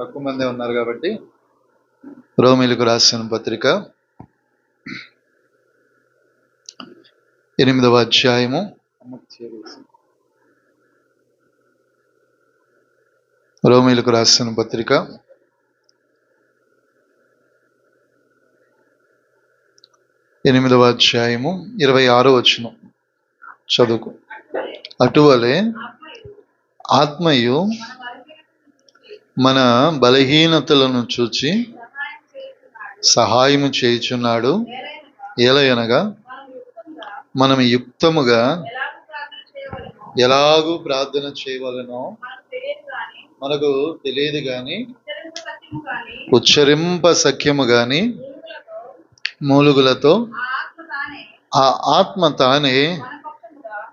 తక్కువ మందే ఉన్నారు కాబట్టి. రోమిలకు రాసిన పత్రిక ఎనిమిదవ అధ్యాయము. రోమిలకు రాసిన పత్రిక ఎనిమిదవ అధ్యాయము ఇరవై ఆరో వచ్చిన చదువుకు. అటువలే ఆత్మయు మన బలహీనతలను చూచి సహాయము చేయుచున్నాడు. ఏలయనగా మనం యుక్తముగా ఎలాగూ ప్రార్థన చేయవలనో మనకు తెలియదు కానీ ఉచ్చరింప సఖ్యము కానీ మూలుగులతో ఆ ఆత్మ తానే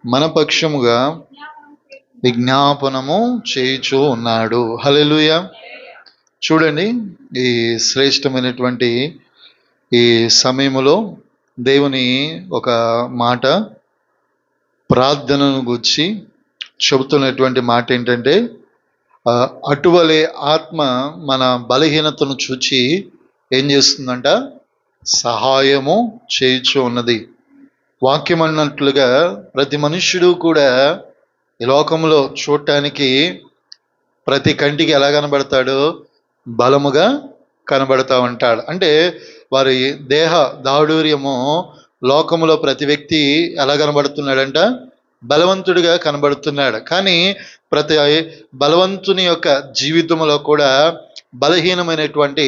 మన పక్షముగా విజ్ఞాపనము చేయుచూ ఉన్నాడు. హలెలుయ చూడండి ఈ శ్రేష్టమైనటువంటి ఈ సమయంలో దేవుని ఒక మాట ప్రార్థనను గుర్చి చెబుతున్నటువంటి మాట ఏంటంటే అటువలే ఆత్మ మన బలహీనతను చూచి ఏం చేస్తుందంట? సహాయము చేయుచు ఉన్నది. వాక్యం అన్నట్లుగా ప్రతి మనుష్యుడు కూడా ఈ లోకంలో చూడటానికి ప్రతి కంటికి ఎలా కనబడతాడు బలముగా కనబడతా ఉంటాడు. అంటే వారి దేహ దాడుర్యము లోకములో ప్రతి వ్యక్తి ఎలా కనబడుతున్నాడంట? బలవంతుడిగా కనబడుతున్నాడు. కానీ ప్రతి బలవంతుని యొక్క జీవితంలో కూడా బలహీనమైనటువంటి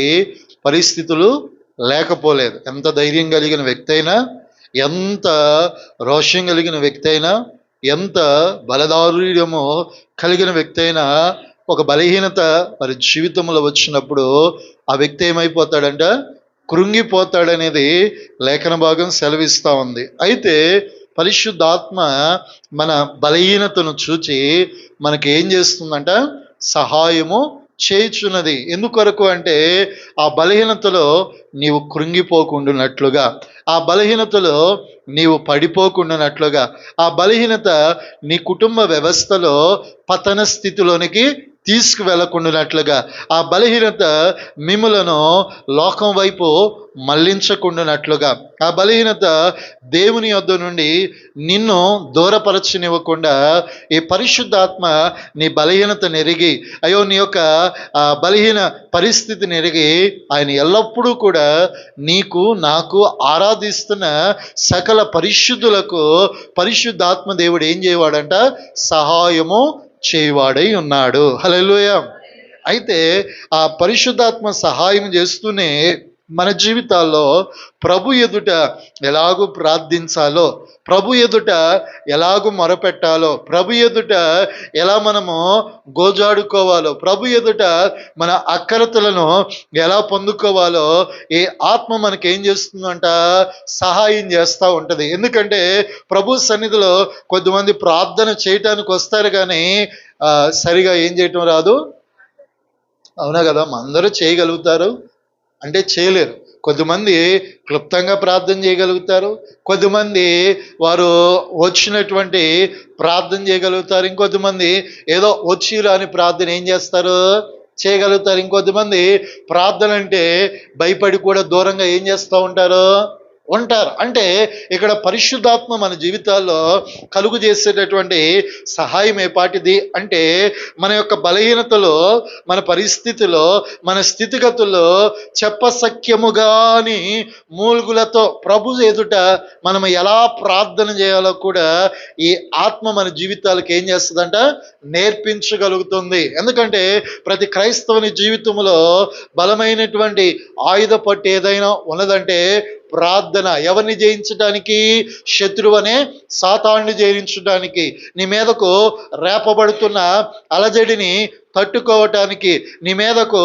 పరిస్థితులు లేకపోలేదు. ఎంత ధైర్యం కలిగిన వ్యక్తి అయినా ఎంత రోషం కలిగిన వ్యక్తి అయినా ఎంత బలదారుమో కలిగిన వ్యక్తి అయినా ఒక బలహీనత మరి జీవితంలో వచ్చినప్పుడు ఆ వ్యక్తి ఏమైపోతాడంట? కృంగిపోతాడనేది లేఖన భాగం సెలవిస్తూ ఉంది. అయితే పరిశుద్ధాత్మ మన బలహీనతను చూచి మనకి ఏం చేస్తుందంట? సహాయము చేయుచున్నది. ఎందుకొరకు అంటే ఆ బలహీనతలో నీవు కృంగిపోకుండానట్లుగా. ఆ బలహీనతలో నీవు పడిపోకుండానట్లుగా. ఆ బలహీనత నీ కుటుంబ వ్యవస్థలో పతన స్థితిలోనికి తీసుకువెళ్ళకుండానట్లుగా ఆ బలహీనత మిమ్మలను లోకం వైపు మళ్ళించకుండానట్లుగా. ఆ బలహీనత దేవుని యొద్ద నుండి నిన్ను దూరపరచనివ్వకుండా ఈ పరిశుద్ధాత్మ నీ బలహీనత నెరిగి అయ్యో నీ యొక్క ఆ బలహీన పరిస్థితిని నెరిగి ఆయన ఎల్లప్పుడూ కూడా నీకు నాకు ఆరాధిస్తున్న సకల పరిశుద్ధులకు పరిశుద్ధాత్మ దేవుడు ఏం చేయవాడంట? సహాయము చేయవాడై ఉన్నాడు. హలోయ అయితే ఆ పరిశుద్ధాత్మ సహాయం చేస్తూనే మన జీవితాల్లో ప్రభు ఎదుట ఎలాగూ ప్రార్థించాలో ప్రభు ఎదుట ఎలాగూ మొరపెట్టాలో ప్రభు ఎదుట ఎలా మనము గోజాడుకోవాలో ప్రభు ఎదుట మన అక్కరతలను ఎలా పొందుకోవాలో ఈ ఆత్మ మనకి ఏం చేస్తుందంట? సహాయం చేస్తూ ఉంటుంది. ఎందుకంటే ప్రభు సన్నిధిలో కొద్దిమంది ప్రార్థన చేయటానికి వస్తారు కానీ సరిగా ఏం చేయటం రాదు. అవునా కదా? అందరూ చేయగలుగుతారు. అంటే చేయలేరు. కొద్దిమంది క్లుప్తంగా ప్రార్థన చేయగలుగుతారు కొద్దిమంది వారు వచ్చినటువంటి ప్రార్థన చేయగలుగుతారు ఇంకొద్దిమంది ఏదో వచ్చి రాని ప్రార్థన ఏం చేస్తారు? చేయగలుగుతారు. ఇంకొద్దిమంది ప్రార్థన అంటే భయపడి కూడా దూరంగా ఏం చేస్తూ ఉంటారు? ఉంటారు. అంటే ఇక్కడ పరిశుద్ధాత్మ మన జీవితాల్లో కలుగు చేసేటటువంటి సహాయం ఏపాటిది అంటే మన యొక్క బలహీనతలో మన పరిస్థితిలో మన స్థితిగతుల్లో చెప్పసఖ్యముగాని మూలుగులతో ప్రభు ఎదుట మనం ఎలా ప్రార్థన చేయాలో కూడా ఈ ఆత్మ మన జీవితాలకు ఏం చేస్తుందంట? నేర్పించగలుగుతుంది. ఎందుకంటే ప్రతి క్రైస్తవుని జీవితంలో బలమైనటువంటి ఆయుధ పట్టు ఏదైనా ఉన్నదంటే ప్రార్థన ఎవరిని జయించడానికి? శత్రువు అనే సాతాన్ని జయించడానికి. నీ మీదకు రేపబడుతున్న అలజడిని తట్టుకోవటానికి నీ మీదకు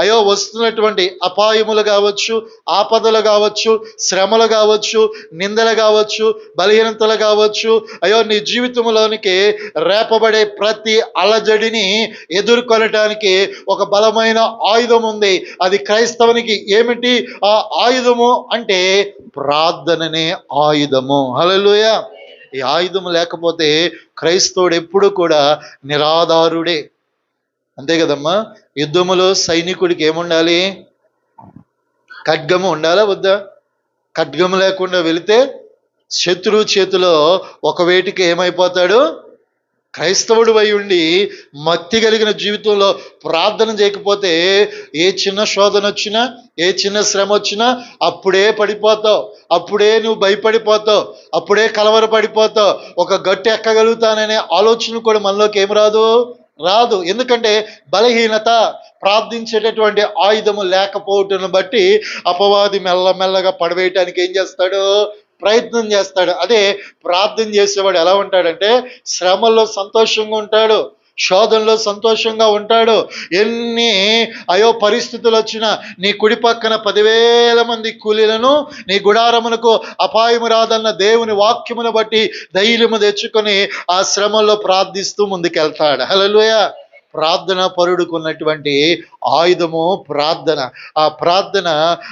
అయ్యో వస్తున్నటువంటి అపాయములు కావచ్చు ఆపదలు కావచ్చు శ్రమలు కావచ్చు నిందలు కావచ్చు బలహీనతలు కావచ్చు అయ్యో నీ జీవితంలోనికి రేపబడే ప్రతి అలజడిని ఎదుర్కొనటానికి ఒక బలమైన ఆయుధం ఉంది. అది క్రైస్తవునికి ఏమిటి? ఆ ఆయుధము అంటే ప్రార్థననే ఆయుధము. హలోయ ఈ ఆయుధం లేకపోతే క్రైస్తవుడు ఎప్పుడు కూడా నిరాధారుడే. అంతే కదమ్మా? యుద్ధములో సైనికుడికి ఏముండాలి? ఖడ్గము ఉండాలా వద్దా? ఖడ్గము లేకుండా వెళితే శత్రువు చేతిలో ఒక వేటికి ఏమైపోతాడు? క్రైస్తవుడు అయి ఉండి మత్తి కలిగిన జీవితంలో ప్రార్థన చేయకపోతే ఏ చిన్న శోధన వచ్చినా ఏ చిన్న శ్రమ వచ్చినా అప్పుడే పడిపోతావు. అప్పుడే నువ్వు భయపడిపోతావు. అప్పుడే కలవరపడిపోతావు. ఒక గట్టు ఎక్కగలుగుతాననే ఆలోచన కూడా మనలోకి ఏం రాదు? రాదు. ఎందుకంటే బలహీనత ప్రార్థించేటటువంటి ఆయుధము లేకపోవటం బట్టి అపవాది మెల్లమెల్లగా పడవేయటానికి ఏం చేస్తాడు? ప్రయత్నం చేస్తాడు. అదే ప్రార్థన చేసేవాడు ఎలా ఉంటాడంటే శ్రమలో సంతోషంగా ఉంటాడు. శోధనలో సంతోషంగా ఉంటాడు. ఎన్ని అయో పరిస్థితులు వచ్చినా నీ కుడి పక్కన పదివేల మంది కూలీలను నీ గుడారమునకు అపాయము రాదన్న దేవుని వాక్యమును బట్టి ధైర్యము తెచ్చుకొని ఆ శ్రమలో ప్రార్థిస్తూ ముందుకెళ్తాడు. హలోయ ప్రార్థన పరుడుకున్నటువంటి ఆయుధము ప్రార్థన. ఆ ప్రార్థన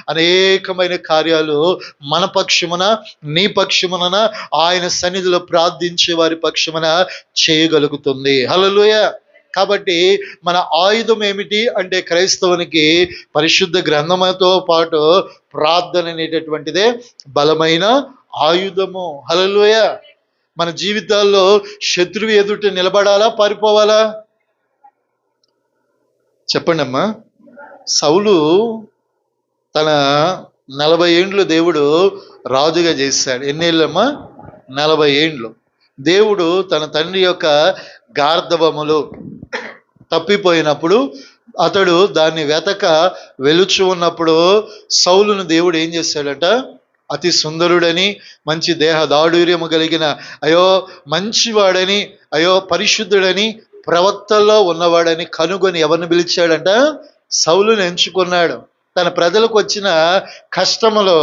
అనేకమైన కార్యాలు మన పక్షమున నీ పక్షమున ఆయన సన్నిధిలో ప్రార్థించే వారి పక్షమున చేయగలుగుతుంది. హలోయ కాబట్టి మన ఆయుధం ఏమిటి అంటే క్రైస్తవునికి పరిశుద్ధ గ్రంథముతో పాటు ప్రార్థన అనేటటువంటిదే బలమైన ఆయుధము. హలలోయ మన జీవితాల్లో శత్రువు ఎదుట నిలబడాలా పారిపోవాలా? చెప్పండి అమ్మా సౌలు తన నలభై ఏండ్లు దేవుడు రాజుగా చేశాడు. ఎన్నేళ్ళమ్మా? నలభై ఏండ్లు. దేవుడు తన తండ్రి యొక్క గార్ధవములు తప్పిపోయినప్పుడు అతడు దాన్ని వెతక వెలుచు ఉన్నప్పుడు సౌలును దేవుడు ఏం చేశాడట? అతి సుందరుడని మంచి దేహ దాడుర్యము కలిగిన అయో మంచివాడని అయో పరిశుద్ధుడని ప్రవక్తల్లో ఉన్నవాడని కనుగొని ఎవరిని పిలిచాడంట? సౌలుని ఎంచుకున్నాడు. తన ప్రజలకు వచ్చిన కష్టములో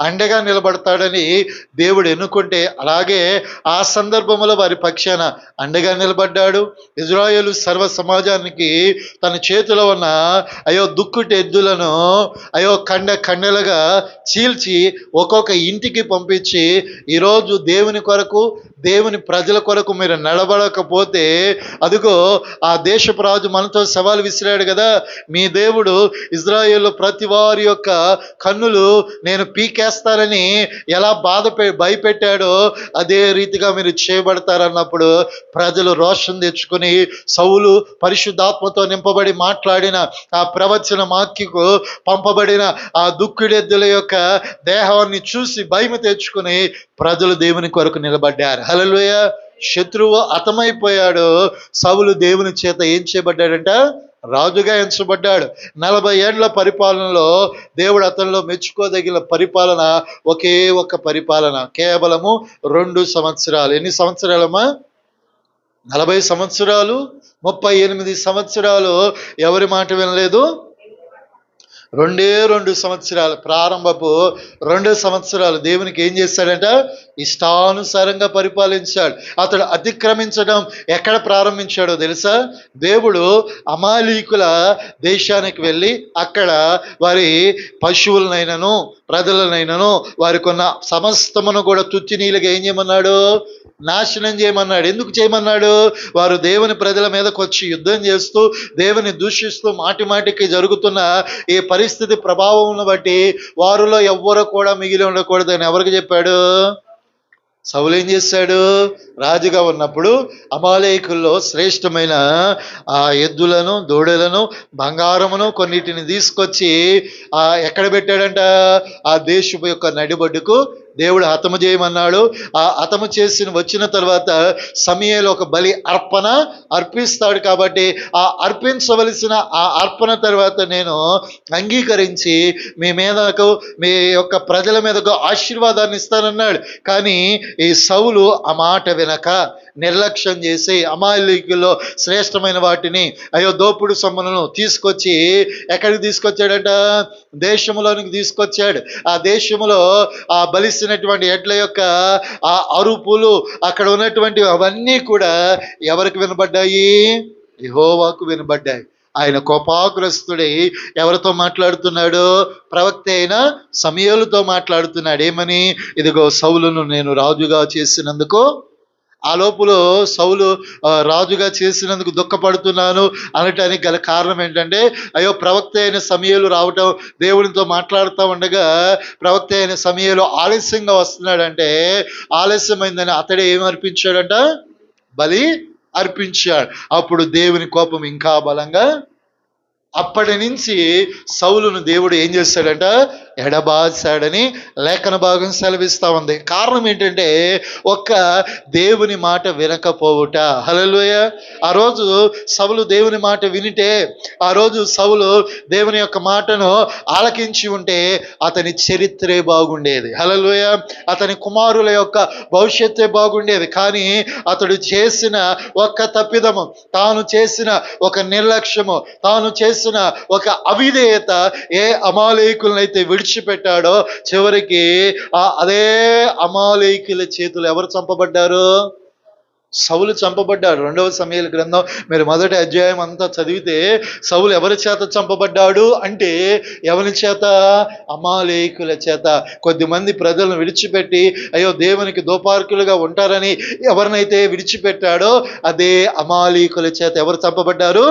అండగా నిలబడతాడని దేవుడు ఎన్నుకుంటే అలాగే ఆ సందర్భంలో వారి పక్షాన అండగా నిలబడ్డాడు. ఇజ్రాయేలు సర్వ సమాజానికి తన చేతిలో ఉన్న అయో దుక్కుటి ఎద్దులను అయో కండ కండలుగా చీల్చి ఒక్కొక్క ఇంటికి పంపించి ఈరోజు దేవుని కొరకు దేవుని ప్రజల కొరకు మీరు నడబడకపోతే అదిగో ఆ దేశపు రాజు మనతో సవాలు విసిరాడు కదా మీ దేవుడు ఇజ్రాయేల్ ప్రతి వారి యొక్క కన్నులు నేను పీకేస్తానని ఎలా బాధ భయపెట్టాడో అదే రీతిగా మీరు చేయబడతారన్నప్పుడు ప్రజలు రోషం తెచ్చుకొని సౌలు పరిశుద్ధాత్మతో నింపబడి మాట్లాడిన ఆ ప్రవచన మాక్యకు పంపబడిన ఆ దుక్కుడెద్దుల యొక్క దేహాన్ని చూసి భయము తెచ్చుకుని ప్రజలు దేవుని కొరకు నిలబడ్డారు. హల్లెలూయా. శత్రువు అతమైపోయాడు సవులు దేవుని చేత ఏం చేయబడ్డాడంట? రాజుగా ఎంచబడ్డాడు. నలభై ఏండ్ల పరిపాలనలో దేవుడు అతనిలో మెచ్చుకోదగిన పరిపాలన ఒకే ఒక్క పరిపాలన. కేవలము రెండు సంవత్సరాలు. ఎన్ని సంవత్సరాలమ్మా? నలభై సంవత్సరాలు? ముప్పై ఎనిమిది సంవత్సరాలు. ఎవరి మాట వినలేదు? రెండే రెండు సంవత్సరాలు ప్రారంభపు రెండు సంవత్సరాలు దేవునికి ఏం చేశాడంట ఇష్టానుసారంగా పరిపాలించాడు. అతడు అతిక్రమించడం ఎక్కడ ప్రారంభించాడో తెలుసా? దేవుడు అమాలీకుల దేశానికి వెళ్ళి అక్కడ వారి పశువులనైనను ప్రజలనైనను వారికి ఉన్న సమస్తమును కూడా తుచ్చి ఏం చేయమన్నాడు? నాశనం చేయమన్నాడు. ఎందుకు చేయమన్నాడు? వారు దేవుని ప్రజల మీదకి వచ్చి యుద్ధం చేస్తూ దేవుని దూషిస్తూ మాటి మాటికి జరుగుతున్న ఈ పరిస్థితి ప్రభావం బట్టి వారిలో ఎవ్వరు కూడా మిగిలి ఉండకూడదని ఎవరికి చెప్పాడు? సౌలు ఏం చేశాడు? రాజుగా ఉన్నప్పుడు అమాలేకుల్లో శ్రేష్టమైన ఆ ఎద్దులను దూడలను బంగారమును కొన్నిటిని తీసుకొచ్చి ఆ ఎక్కడ పెట్టాడంట? ఆ దేశపు యొక్క నడిబడ్డుకు దేవుడు హతము చేయమన్నాడు. ఆ హతము చేసి వచ్చిన తర్వాత సమయంలో ఒక బలి అర్పణ అర్పిస్తాడు కాబట్టి ఆ అర్పించవలసిన ఆ అర్పణ తర్వాత నేను అంగీకరించి మీ మీదకు మీ యొక్క ప్రజల మీదకు ఆశీర్వాదాన్ని ఇస్తానన్నాడు. కానీ ఈ సౌలు ఆ మాట వినక నిర్లక్ష్యం చేసి అమాయకుల్లో శ్రేష్టమైన వాటిని అయ్యో దోపుడు సొమ్ములను తీసుకొచ్చి ఎక్కడికి తీసుకొచ్చాడట? దేశంలోనికి తీసుకొచ్చాడు. ఆ దేశంలో ఆ బలిసినటువంటి ఎడ్ల యొక్క ఆ అరుపులు అక్కడ ఉన్నటువంటి అవన్నీ కూడా ఎవరికి వినబడ్డాయి? యహోవాకు వినబడ్డాయి. ఆయన కోపాగ్రస్తుడై ఎవరితో మాట్లాడుతున్నాడు? ప్రవక్త అయిన సమయాలతో మాట్లాడుతున్నాడు. ఏమని? ఇదిగో సౌలును నేను రాజుగా చేసినందుకు ఆ లోపులో సౌలు రాజుగా చేసినందుకు దుఃఖపడుతున్నాను అనటానికి గల కారణం ఏంటంటే అయ్యో ప్రవక్త అయిన సమయాలు రావటం దేవునితో మాట్లాడుతూ ఉండగా ప్రవక్త అయిన సమయంలో ఆలస్యంగా వస్తున్నాడంటే ఆలస్యమైందని అతడే ఏం అర్పించాడంట? బలి అర్పించాడు. అప్పుడు దేవుని కోపం ఇంకా బలంగా అప్పటి నుంచి సౌలును దేవుడు ఏం చేస్తాడంట? ఎడబాసాడని లేఖన భాగం సెలవిస్తా ఉంది. కారణం ఏంటంటే ఒక్క దేవుని మాట వినకపోవుట. హలోయ ఆ రోజు సవులు దేవుని మాట వినిటే ఆ రోజు సవులు దేవుని యొక్క మాటను ఆలకించి ఉంటే అతని చరిత్రే బాగుండేది. హలలోయ అతని కుమారుల యొక్క భవిష్యత్తే బాగుండేది. కానీ అతడు చేసిన ఒక్క తప్పిదము తాను చేసిన ఒక నిర్లక్ష్యము తాను చేసిన ఒక అవిధేయత ఏ అమాలేకులనైతే విడిచిపెట్టాడో చివరికి ఆ అదే అమాలేకుల చేతులు ఎవరు చంపబడ్డారు? సవులు చంపబడ్డాడు. రెండవ సమయాల గ్రంథం. మీరు మొదటి అధ్యాయం అంతా చదివితే సవులు ఎవరి చేత చంపబడ్డాడు అంటే ఎవరి చేత? అమాలేకుల చేత. కొద్దిమంది ప్రజలను విడిచిపెట్టి అయ్యో దేవునికి దోపార్కులుగా ఉంటారని ఎవరినైతే విడిచిపెట్టాడో అదే అమాలీకుల చేత ఎవరు చంపబడ్డారు?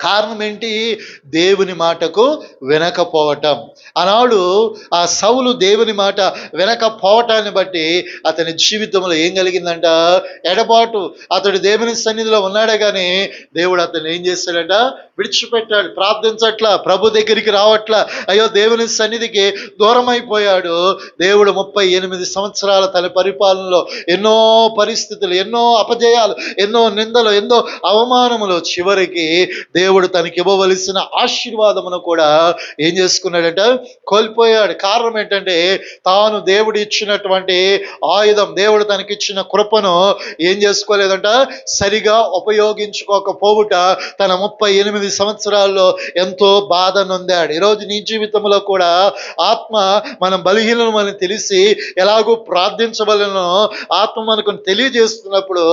కారణం ఏంటి? దేవుని మాటకు వినకపోవటం. ఆనాడు ఆ సౌలు దేవుని మాట వినకపోవటాన్ని బట్టి అతని జీవితంలో ఏం కలిగిందంట? ఎడబాటు. అతడు దేవుని సన్నిధిలో ఉన్నాడే కానీ దేవుడు అతను ఏం చేస్తాడంట? విడిచిపెట్టాడు. ప్రార్థించట్ల. ప్రభు దగ్గరికి రావట్ల. అయ్యో దేవుని సన్నిధికి దూరం అయిపోయాడు దేవుడు ముప్పై ఎనిమిది సంవత్సరాల తన పరిపాలనలో ఎన్నో పరిస్థితులు ఎన్నో అపజయాలు ఎన్నో నిందలు ఎన్నో అవమానములు చివరికి దేవుడు తనకి ఇవ్వవలసిన ఆశీర్వాదమును కూడా ఏం చేసుకున్నాడంట కోల్పోయాడు. కారణం ఏంటంటే తాను దేవుడు ఇచ్చినటువంటి ఆయుధం దేవుడు తనకిచ్చిన కృపను ఏం చేసుకోలేదంట? సరిగా ఉపయోగించుకోకపోవుట తన ముప్పై ఎనిమిది సంవత్సరాల్లో ఎంతో బాధ నొందాడు. ఈరోజు నీ జీవితంలో కూడా ఆత్మ మనం బలహీనమని తెలిసి ఎలాగో ప్రార్థించవలనో ఆత్మ మనకు తెలియజేస్తున్నప్పుడు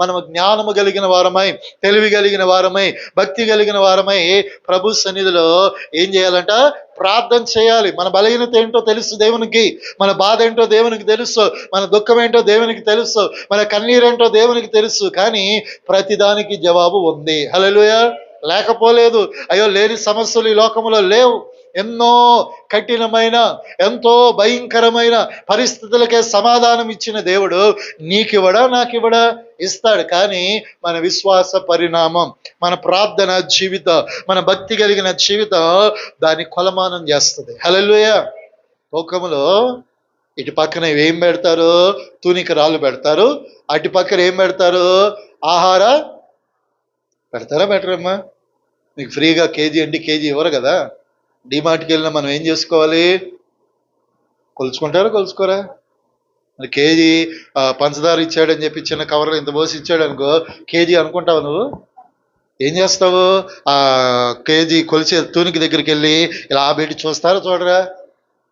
మనం జ్ఞానము కలిగిన వారమై తెలివి కలిగిన వారమై భక్తి కలిగిన వారమై ప్రభు సన్నిధిలో ఏం చేయాలంట? ప్రార్థన చేయాలి. మన బలహీనత ఏంటో తెలుసు దేవునికి. మన బాధ ఏంటో దేవునికి తెలుసు. మన దుఃఖం ఏంటో దేవునికి తెలుసు. మన కన్నీరేంటో దేవునికి తెలుసు. కానీ ప్రతిదానికి జవాబు ఉంది. హల్లెలూయా! లేకపోలేదు. అయ్యో లేని సమస్యలు ఈ లోకంలో లేవు. ఎన్నో కఠినమైన ఎంతో భయంకరమైన పరిస్థితులకే సమాధానం ఇచ్చిన దేవుడు నీకివ్వడా నాకివ్వడా? ఇస్తాడు. కానీ మన విశ్వాస పరిణామం మన ప్రార్థన జీవితం మన భక్తి కలిగిన జీవితం దాన్ని కొలమానం చేస్తుంది. హల్లెలూయ. లోకములో ఇటు పక్కన ఏం పెడతారు? తూనిక రాళ్ళు పెడతారు. అటు పక్కన ఏం పెడతారు? ఆహార పెడతారా? బెటరమ్మా మీకు ఫ్రీగా కేజీ అండి కేజీ ఇవ్వరు కదా. డిమార్ట్కి వెళ్ళినా మనం ఏం చేసుకోవాలి? కొలుచుకుంటారా కొలుచుకోరా? మరి కేజీ పంచదార ఇచ్చాడని చెప్పి చిన్న కవర్లో ఇంత పోసి ఇచ్చాడు అనుకో కేజీ అనుకుంటావు నువ్వు? ఏం చేస్తావు? ఆ కేజీ కొలిచే తూనికి దగ్గరికి వెళ్ళి ఇలా పెట్టి చూస్తారా చూడరా?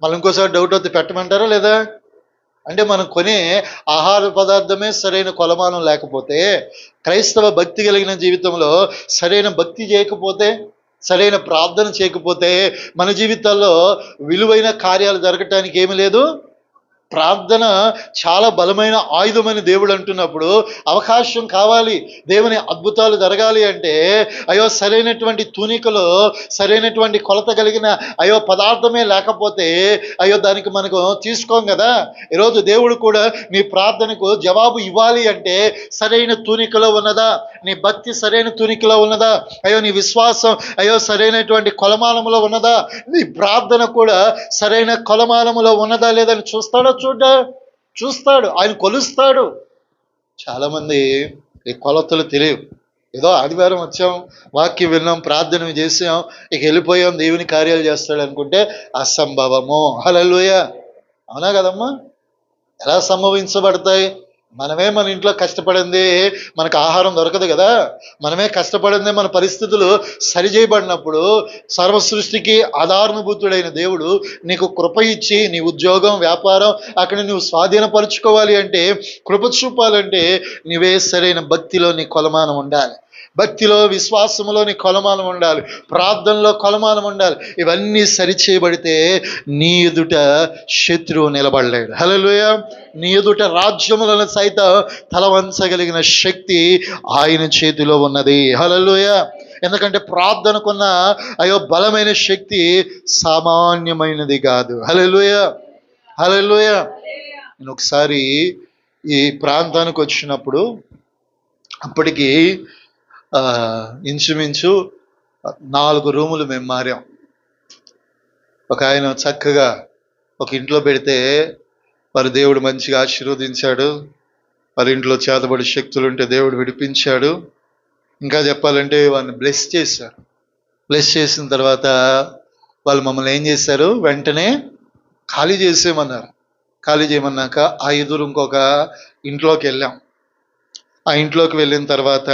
మళ్ళీ ఇంకోసారి డౌట్ వస్తే పెట్టమంటారా లేదా? అంటే మనం కొనే ఆహార పదార్థమే సరైన కొలమానం లేకపోతే క్రైస్తవ భక్తి కలిగిన జీవితంలో సరైన భక్తి చేయకపోతే సరైన ప్రార్థన చేయకపోతే మన జీవితాల్లో విలువైన కార్యాలు జరగటానికి ఏమీ లేదు. ప్రార్థన చాలా బలమైన ఆయుధమని దేవుడు అంటున్నప్పుడు అవకాశం కావాలి దేవుని అద్భుతాలు జరగాలి అంటే అయ్యో సరైనటువంటి తూనికలో సరైనటువంటి కొలత కలిగిన అయ్యో పదార్థమే లేకపోతే అయ్యో దానికి మనకు తీసుకోం కదా? ఈరోజు దేవుడు కూడా నీ ప్రార్థనకు జవాబు ఇవ్వాలి అంటే సరైన తూనికలో ఉన్నదా? నీ భక్తి సరైన తూనికలో ఉన్నదా? అయ్యో నీ విశ్వాసం అయ్యో సరైనటువంటి కొలమానములో ఉన్నదా? నీ ప్రార్థన కూడా సరైన కొలమానములో ఉన్నదా? లేదని చూస్తాడో చూడ చూస్తాడు ఆయన కొలుస్తాడు. చాలామంది ఈ కొలతలు తెలియవు. ఏదో ఆదివారం వచ్చాం వాక్యం విన్నాం ప్రార్థన చేసాం ఇక వెళ్ళిపోయాం దేవుని కార్యాలు చేస్తాడు అనుకుంటే అసంభవము. హలలుయ అవునా కదమ్మా? ఎలా సంభవించబడతాయి? మనమే మన ఇంట్లో కష్టపడింది మనకు ఆహారం దొరకదు కదా. మనమే కష్టపడింది మన పరిస్థితులు సరిచేయబడినప్పుడు సర్వ సృష్టికి ఆధారణభూతుడైన దేవుడు నీకు కృప ఇచ్చి నీ ఉద్యోగం వ్యాపారం అక్కడ నువ్వు స్వాధీనపరుచుకోవాలి అంటే కృప చూపాలంటే నీవే సరైన భక్తిలో నీ కొలమానం ఉండాలి. భక్తిలో విశ్వాసంలోని కొలమానం ఉండాలి. ప్రార్థనలో కొలమానం ఉండాలి. ఇవన్నీ సరిచేయబడితే నీ ఎదుట శత్రువు నిలబడలేడు. హలోయ నీ ఎదుట రాజ్యములను సైతం తలవంచగలిగిన శక్తి ఆయన చేతిలో ఉన్నది. హలోయ ఎందుకంటే ప్రార్థనకున్న అయ్యో బలమైన శక్తి సామాన్యమైనది కాదు. హలోయ హలోయ నేను ఒకసారి ఈ ప్రాంతానికి వచ్చినప్పుడు అప్పటికి ఇంచుమించు నాలుగు రూములు మేము మారాం. ఒక ఆయన చక్కగా ఒక ఇంట్లో పెడితే వారి దేవుడు మంచిగా ఆశీర్వదించాడు. వారి ఇంట్లో చేతబడి శక్తులు ఉంటే దేవుడు విడిపించాడు. ఇంకా చెప్పాలంటే వారిని బ్లెస్ చేశారు. బ్లెస్ చేసిన తర్వాత వాళ్ళు మమ్మల్ని ఏం చేశారు? వెంటనే ఖాళీ చేసేయమన్నారు. ఖాళీ చేయమన్నాక ఆ ఎదురు ఇంకొక ఇంట్లోకి వెళ్ళాం. ఆ ఇంట్లోకి వెళ్ళిన తర్వాత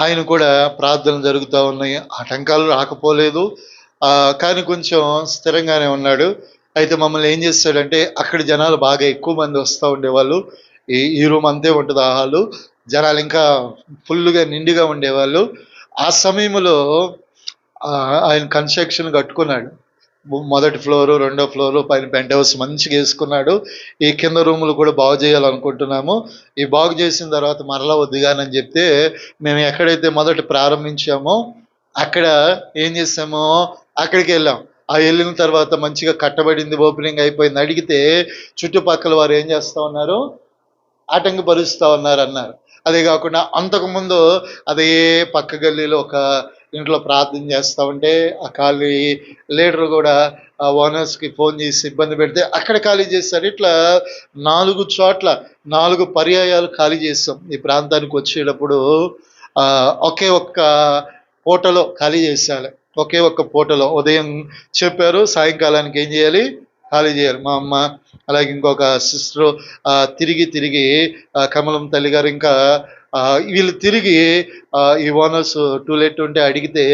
ఆయన కూడా ప్రార్థనలు జరుగుతూ ఉన్నాయి. ఆటంకాలు రాకపోలేదు. కానీ కొంచెం స్థిరంగానే ఉన్నాడు. అయితే మమ్మల్ని ఏం చేస్తాడంటే అక్కడ జనాలు బాగా ఎక్కువ మంది వస్తూ ఉండేవాళ్ళు. ఈ ఈ రూమ్ అంతే ఉంటుంది ఆ హాలు జనాలు ఇంకా ఫుల్గా నిండుగా ఉండేవాళ్ళు. ఆ సమయంలో ఆ, ఆయన కన్స్ట్రక్షన్ కట్టుకున్నాడు. మొదటి ఫ్లోరు రెండో ఫ్లోరు పైన పెంట్ హౌస్ మంచిగా వేసుకున్నాడు. ఈ కింద రూములు కూడా బాగు చేయాలనుకుంటున్నాము. ఈ బాగు చేసిన తర్వాత మరలా వద్దుగానని చెప్తే మేము ఎక్కడైతే మొదట ప్రారంభించామో అక్కడ ఏం చేసామో అక్కడికి వెళ్ళాం. ఆ వెళ్ళిన తర్వాత మంచిగా కట్టబడింది ఓపెనింగ్ అయిపోయింది. అడిగితే చుట్టుపక్కల వారు ఏం చేస్తా ఉన్నారు? ఆటంకపరుస్తూ ఉన్నారు అన్నారు. అదే కాకుండా అంతకుముందు అదే పక్క గల్లీలో ఒక ఇంట్లో ప్రార్థన చేస్తూ ఉంటే ఆ ఖాళీ లీడర్ కూడా ఆ ఓనర్స్కి ఫోన్ చేసి ఇబ్బంది పెడితే అక్కడ ఖాళీ చేస్తారు. ఇట్లా నాలుగు చోట్ల నాలుగు పర్యాయాలు ఖాళీ చేస్తాం. ఈ ప్రాంతానికి వచ్చేటప్పుడు ఒకే ఒక్క పూటలో ఖాళీ చేసేయాలి. ఒకే ఒక్క పూటలో. ఉదయం చెప్పారు సాయంకాలానికి ఏం చేయాలి? ఖాళీ చేయాలి. మా అమ్మ అలాగే ఇంకొక సిస్టర్ తిరిగి తిరిగి కమలం తల్లి గారు ఇంకా వీళ్ళు తిరిగి ఈ ఓనర్స్ టూలెట్ ఉంటే అడిగితే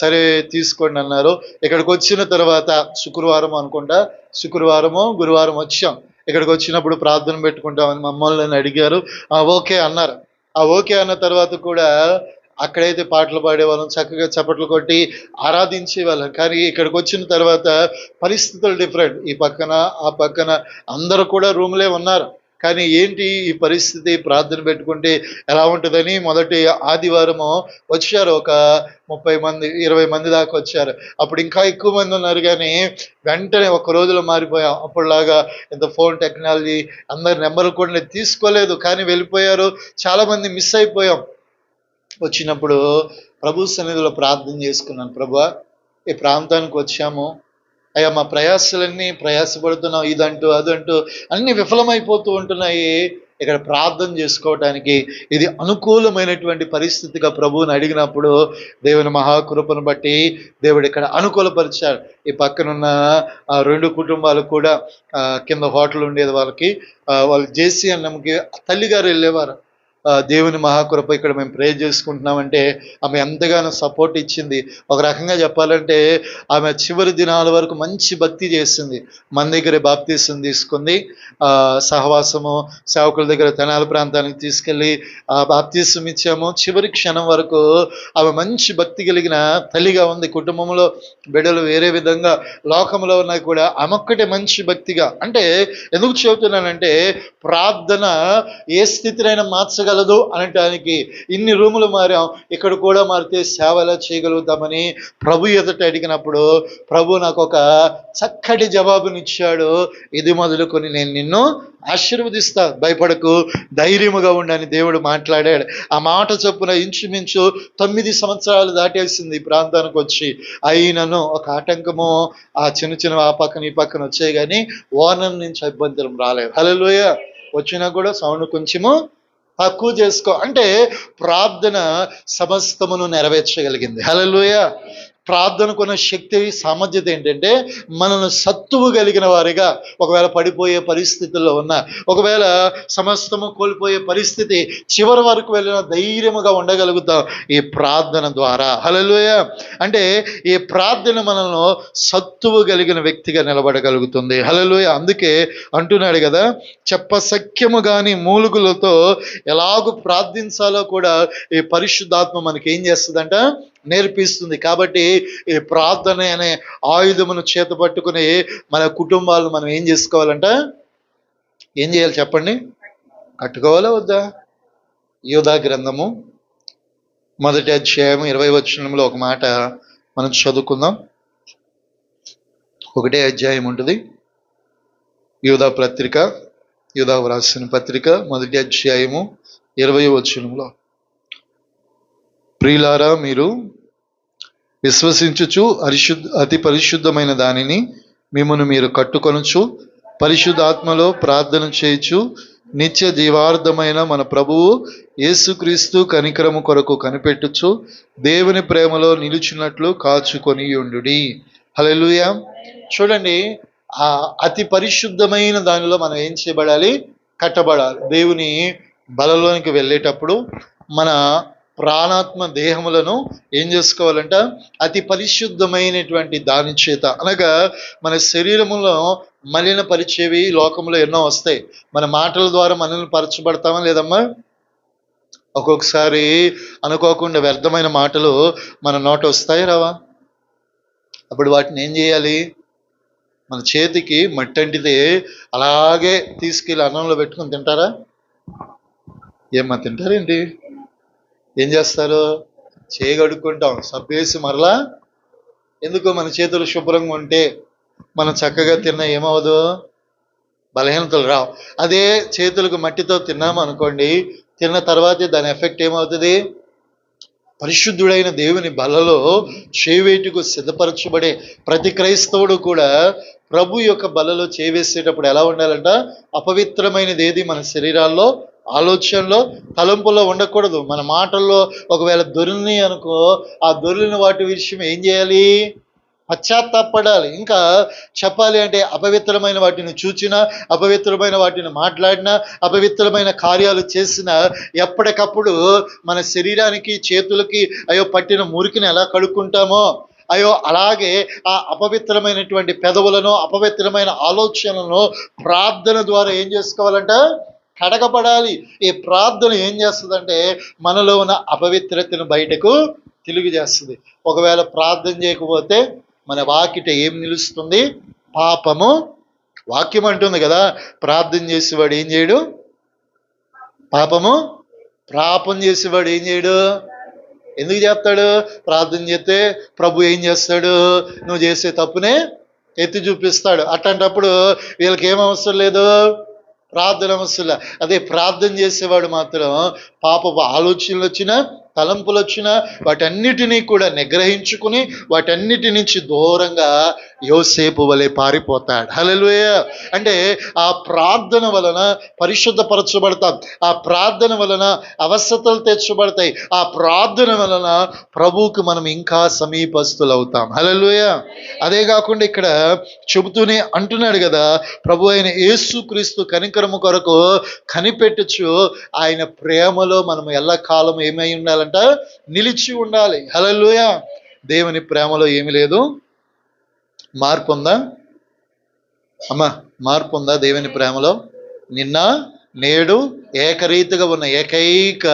సరే తీసుకోండి అన్నారు. ఇక్కడికి వచ్చిన తర్వాత శుక్రవారం అనుకుంటా శుక్రవారము గురువారం వచ్చాం. ఇక్కడికి వచ్చినప్పుడు ప్రార్థన పెట్టుకుంటామని మమ్మల్ని అడిగారు. ఆ, ఓకే అన్నారు. ఆ ఓకే అన్న తర్వాత కూడా అక్కడైతే పాటలు పాడేవాళ్ళం చక్కగా చప్పట్లు కొట్టి ఆరాధించేవాళ్ళం కానీ ఇక్కడికి వచ్చిన తర్వాత పరిస్థితులు డిఫరెంట్. ఈ పక్కన ఆ పక్కన అందరూ కూడా రూమ్లే ఉన్నారు. కానీ ఏంటి ఈ పరిస్థితి? ప్రార్థన పెట్టుకుంటే ఎలా ఉంటుందని మొదటి ఆదివారము వచ్చారు. ఒక ముప్పై మంది ఇరవై మంది దాకా వచ్చారు. అప్పుడు ఇంకా ఎక్కువ మంది ఉన్నారు కానీ వెంటనే ఒక రోజులో మారిపోయాం. అప్పుడులాగా ఇంత ఫోన్ టెక్నాలజీ అందరి నెంబర్లు కూడా నేను తీసుకోలేదు. కానీ వెళ్ళిపోయారు. చాలా మంది మిస్ అయిపోయాం. వచ్చినప్పుడు ప్రభు సన్నిధిలో ప్రార్థన చేసుకున్నాను. ప్రభా ఈ ప్రాంతానికి వచ్చాము. అయ్యా మా ప్రయాసలన్నీ ప్రయాసపడుతున్నాం ఇదంటూ అదంటూ అన్నీ విఫలమైపోతూ ఉంటున్నాయి. ఇక్కడ ప్రార్థన చేసుకోవటానికి ఇది అనుకూలమైనటువంటి పరిస్థితిగా ప్రభువుని అడిగినప్పుడు దేవుని మహాకృపను బట్టి దేవుడు ఇక్కడ అనుకూలపరిచాడు. ఈ పక్కనున్న రెండు కుటుంబాలు కూడా కింద హోటల్ ఉండేది వాళ్ళకి వాళ్ళు జేసీ అన్నంకి తల్లిగారు వెళ్ళేవారు. దేవుని మహాకృప ఇక్కడ మేము ప్రే చేసుకుంటున్నామంటే ఆమె ఎంతగానో సపోర్ట్ ఇచ్చింది. ఒక రకంగా చెప్పాలంటే ఆమె చివరి దినాల వరకు మంచి భక్తి చేసింది. మన దగ్గర బాప్తీసం తీసుకుంది. ఆ, సహవాసము సేవకుల దగ్గర తెనాల ప్రాంతానికి తీసుకెళ్ళి ఆ బాప్తీసం ఇచ్చాము. చివరి క్షణం వరకు ఆమె మంచి భక్తి కలిగిన తల్లిగా ఉంది. కుటుంబంలో బిడ్డలు వేరే విధంగా లోకంలో ఉన్నా కూడా ఆమెొక్కటే మంచి భక్తిగా. అంటే ఎందుకు చెబుతున్నానంటే ప్రార్థన ఏ స్థితినైనా చేయగలదు అనటానికి ఇన్ని రూములు మారాం. ఇక్కడ కూడా మారితే సేవ ఎలా చేయగలుగుతామని ప్రభు ఎదుట అడిగినప్పుడు ప్రభు నాకు ఒక చక్కటి జవాబునిచ్చాడు. ఇది మొదలుకొని నేను నిన్ను ఆశీర్వదిస్తా. భయపడకు ధైర్యముగా ఉండని దేవుడు మాట్లాడాడు. ఆ మాట చొప్పున ఇంచుమించు తొమ్మిది సంవత్సరాలు దాటేసింది ఈ ప్రాంతానికి వచ్చి. అయినను ఒక ఆటంకము ఆ చిన్న చిన్న ఆ పక్కన ఈ పక్కన వచ్చాయి కానీ ఓనం నుంచి ఇబ్బందులు రాలేదు. హలోయ వచ్చినా కూడా సౌండ్ కొంచెము తక్కువ చేసుకో. అంటే ప్రార్థన సమస్తమును నెరవేర్చగలిగింది. హలోయ ప్రార్థనకున్న శక్తి సామర్థ్యత ఏంటంటే మనల్ని సత్తువు కలిగిన వారిగా ఒకవేళ పడిపోయే పరిస్థితుల్లో ఉన్న ఒకవేళ సమస్తము కోల్పోయే పరిస్థితి చివరి వరకు వెళ్ళిన ధైర్యముగా ఉండగలుగుతాం ఈ ప్రార్థన ద్వారా. హల్లెలూయ! అంటే ఈ ప్రార్థన మనల్ని సత్తువు కలిగిన వ్యక్తిగా నిలబడగలుగుతుంది. హల్లెలూయ! అందుకే అంటున్నాడు కదా చెప్పసఖ్యము కానీ మూలుగులతో ఎలాగూ ప్రార్థించాలో కూడా ఈ పరిశుద్ధాత్మ మనకి ఏం చేస్తుందంట? నేర్పిస్తుంది. కాబట్టి ఈ ప్రార్థన అనే ఆయుధమును చేత పట్టుకుని మన కుటుంబాలను మనం ఏం చేసుకోవాలంట? ఏం చేయాలి చెప్పండి? కట్టుకోవాలా వద్దా? యోధా గ్రంథము మొదటి అధ్యాయం ఇరవై వచనంలో ఒక మాట మనం చదువుకుందాం. ఒకటే అధ్యాయం ఉంటుంది. యూధా పత్రిక యూధా వ్రాసిన పత్రిక మొదటి అధ్యాయము ఇరవై వచనంలో. ప్రియులారా మీరు విశ్వసించుచు పరిశుద్ధ అతి పరిశుద్ధమైన దానిని మిమ్మను మీరు కట్టుకొనుచు పరిశుద్ధాత్మలో ప్రార్థన చేయుచు నిత్య జీవార్థమైన మన ప్రభువు యేసుక్రీస్తు కనికరము కొరకు కనిపెట్టుచు దేవుని ప్రేమలో నిలిచినట్లు కాచుకొని ఉండు హలెలుయ చూడండి ఆ అతి పరిశుద్ధమైన దానిలో మనం ఏం చేయబడాలి? కట్టబడాలి. దేవుని బలలోనికి వెళ్ళేటప్పుడు మన ప్రాణాత్మ దేహములను ఏం చేసుకోవాలంట? అతి పరిశుద్ధమైనటువంటి దాని చేత. అనగా మన శరీరములో మలిన పరిచేవి లోకంలో ఎన్నో వస్తాయి. మన మాటల ద్వారా మనల్ని పరచబడతామా లేదమ్మా? ఒక్కొక్కసారి అనుకోకుండా వ్యర్థమైన మాటలు మన నోట వస్తాయి రావా? అప్పుడు వాటిని ఏం చేయాలి? మన చేతికి మట్టి అంటితే అలాగే తీసుకెళ్ళి అన్నంలో పెట్టుకొని తింటారా? ఏమ్మా తింటారేంటి? ఏం చేస్తారు? చేయగడుక్కుంటాం సబ్బేసి మరలా ఎందుకు మన చేతులు శుభ్రంగా ఉంటే మనం చక్కగా తిన్న ఏమవదు బలహీనతలు రావు. అదే చేతులకు మట్టితో తిన్నాం అనుకోండి తిన్న తర్వాతే దాని ఎఫెక్ట్ ఏమవుతుంది? పరిశుద్ధుడైన దేవుని బలలో చేవేటుకు సిద్ధపరచబడే ప్రతి క్రైస్తవుడు కూడా ప్రభు యొక్క బలలో చేవేసేటప్పుడు ఎలా ఉండాలంట? అపవిత్రమైనది ఏది మన శరీరాల్లో ఆలోచనలో తలంపులో ఉండకూడదు. మన మాటల్లో ఒకవేళ దొరిని అనుకో ఆ దొరిని వాటి విషయం ఏం చేయాలి? పశ్చాత్తాపడాలి. ఇంకా చెప్పాలి అంటే అపవిత్రమైన వాటిని చూచినా అపవిత్రమైన వాటిని మాట్లాడినా అపవిత్రమైన కార్యాలు చేసినా ఎప్పటికప్పుడు మన శరీరానికి చేతులకి అయ్యో పట్టిన మురికిని ఎలా కడుక్కుంటామో అయ్యో అలాగే ఆ అపవిత్రమైనటువంటి పెదవులను అపవిత్రమైన ఆలోచనలను ప్రార్థన ద్వారా ఏం చేసుకోవాలంట? కడగబడాలి. ఈ ప్రార్థన ఏం చేస్తుందంటే మనలో ఉన్న అపవిత్రతను బయటకు తెలుగు చేస్తుంది. ఒకవేళ ప్రార్థన చేయకపోతే మన వాకిట ఏం నిలుస్తుంది? పాపము వాక్యం అంటుంది కదా ప్రార్థన చేసేవాడు ఏం చేయడు? పాపము పాపం చేసేవాడు ఏం చేయడు? ఎందుకు చేస్తాడు? ప్రార్థన చేస్తే ప్రభు ఏం చేస్తాడు? నువ్వు చేసే తప్పునే ఎత్తి చూపిస్తాడు. అట్లాంటప్పుడు వీళ్ళకి ఏం అవసరం లేదు? ప్రార్థన అవసరం అదే ప్రార్థన చేసేవాడు మాత్రం పాపపు ఆలోచనలు వచ్చినా తలంపులు వచ్చినా వాటన్నిటినీ కూడా నిగ్రహించుకుని వాటన్నిటి నుంచి దూరంగా యోసేపు వలె పారిపోతాడు. హలలుయ అంటే ఆ ప్రార్థన వలన పరిశుద్ధపరచబడతాం. ఆ ప్రార్థన వలన అవసరతలు తెచ్చబడతాయి. ఆ ప్రార్థన వలన ప్రభువుకు మనం ఇంకా సమీపస్తులవుతాం హలలుయ అదే కాకుండా ఇక్కడ చెబుతూనే అంటున్నాడు కదా ప్రభు అయిన యేసుక్రీస్తు కనికరము కొరకు కనిపెట్టచ్చు ఆయన ప్రేమలో మనం ఎల్లకాలం ఏమై ఉండాలంట? నిలిచి ఉండాలి. హలలుయ దేవుని ప్రేమలో ఏమీ లేదు. మార్పు ఉందా? అమ్మా మార్పు ఉందా దేవుని ప్రేమలో? నిన్న నేడు ఏకరీతిగా ఉన్న ఏకైక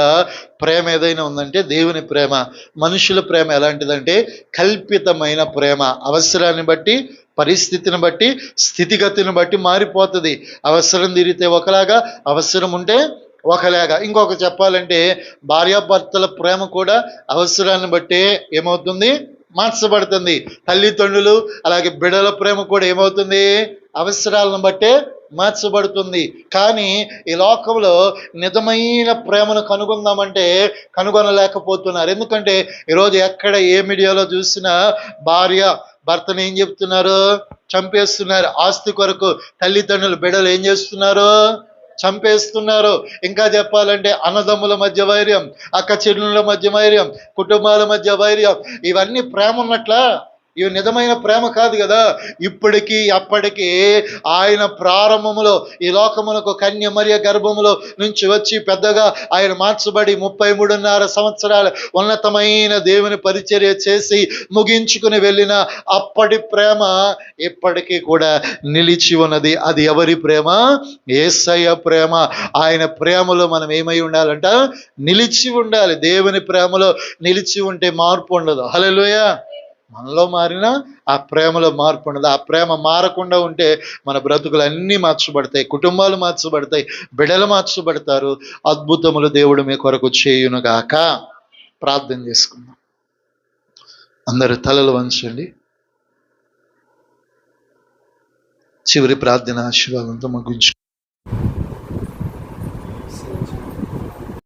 ప్రేమ ఏదైనా ఉందంటే దేవుని ప్రేమ. మనుషుల ప్రేమ ఎలాంటిదంటే కల్పితమైన ప్రేమ. అవసరాన్ని బట్టి పరిస్థితిని బట్టి స్థితిగతిని బట్టి మారిపోతుంది. అవసరం తీరితే ఒకలాగా అవసరం ఉంటే ఒకలాగా. ఇంకొక చెప్పాలంటే భార్యాభర్తల ప్రేమ కూడా అవసరాన్ని బట్టే ఏమవుతుంది? మార్చబడుతుంది తల్లిదండ్రులు అలాగే బిడల ప్రేమ కూడా ఏమవుతుంది? అవసరాలను బట్టే మార్చబడుతుంది కానీ ఈ లోకంలో నిజమైన ప్రేమను కనుగొందామంటే కనుగొనలేకపోతున్నారు. ఎందుకంటే ఈరోజు ఎక్కడ ఏ మీడియాలో చూసినా భార్య భర్తను ఏం చెప్తున్నారు? చంపేస్తున్నారు. ఆస్తి కొరకు తల్లిదండ్రులు బిడలు ఏం చేస్తున్నారు? చంపేస్తున్నారు. ఇంకా చెప్పాలంటే అన్నదమ్ముల మధ్య వైర్యం అక్క చెల్లుల మధ్య వైర్యం కుటుంబాల మధ్య వైర్యం ఇవన్నీ ప్రేమ ఉన్నట్లా ఇవి నిజమైన ప్రేమ కాదు కదా. ఇప్పటికీ అప్పటికీ ఆయన ప్రారంభములో ఈ లోకమునకు కన్య మరియ గర్భములో నుంచి వచ్చి పెద్దగా ఆయన మార్చబడి ముప్పై మూడున్నర సంవత్సరాల ఉన్నతమైన దేవుని పరిచర్య చేసి ముగించుకుని వెళ్ళిన అప్పటి ప్రేమ ఇప్పటికీ కూడా నిలిచి ఉన్నది. అది ఎవరి ప్రేమ? ఏసయ్య ప్రేమ. ఆయన ప్రేమలో మనం ఏమై ఉండాలంట? నిలిచి ఉండాలి. దేవుని ప్రేమలో నిలిచి ఉంటే మార్పు ఉండదు. హలోయ మనలో మారినా ఆ ప్రేమలో మార్పు ఉండదు. ఆ ప్రేమ మారకుండా ఉంటే మన బ్రతుకులు అన్నీ మార్చబడతాయి. కుటుంబాలు మార్చబడతాయి. బిడలు మార్చబడతారు. అద్భుతములు దేవుడు మీ కొరకు చేయునుగాక. ప్రార్థన చేసుకుందాం. అందరు తలలు వంచండి. చివరి ప్రార్థన ఆశీర్వాదంతో ముగించు